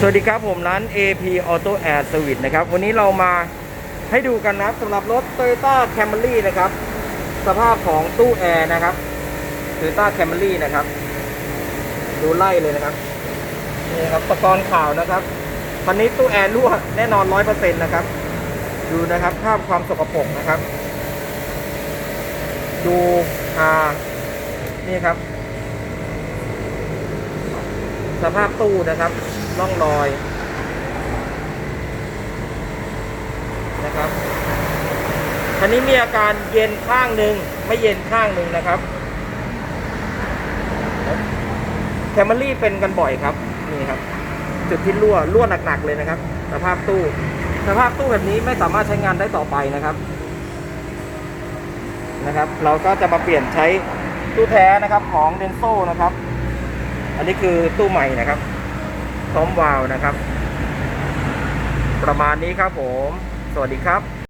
สวัสดีครับผมร้าน AP Auto Air Service นะครับ วันนี้เรามาให้ดูกันนะครับสำหรับรถ Toyota Camry นะครับ สภาพของตู้แอร์นะครับ Toyota Camry นะครับ ดูไล่เลยนะครับนี่ครับตะกอนข่าวนะครับคันนี้ตู้แอร์รั่วแน่นอน100%นะครับ ดูนะครับภาพความสกปรกนะครับ ดูอ่านี่ครับ สภาพตู้นะครับ ร่องรอยนะครับคันนี้มีอาการเย็นข้างหนึ่งไม่เย็นข้างหนึ่งนะครับแคมเมรี่เป็นกันบ่อยครับนี่ครับ จุดที่รั่วรั่วหนักๆเลยนะครับ สภาพตู้ สภาพตู้แบบนี้ไม่สามารถใช้งานได้ต่อไปนะครับนะครับ เราก็จะมาเปลี่ยนใช้ตู้แท้นะครับของเดนโซนะครับ อันนี้คือตู้ใหม่นะครับ ซ้อมวาล์วนะครับ ประมาณนี้ครับผม สวัสดีครับ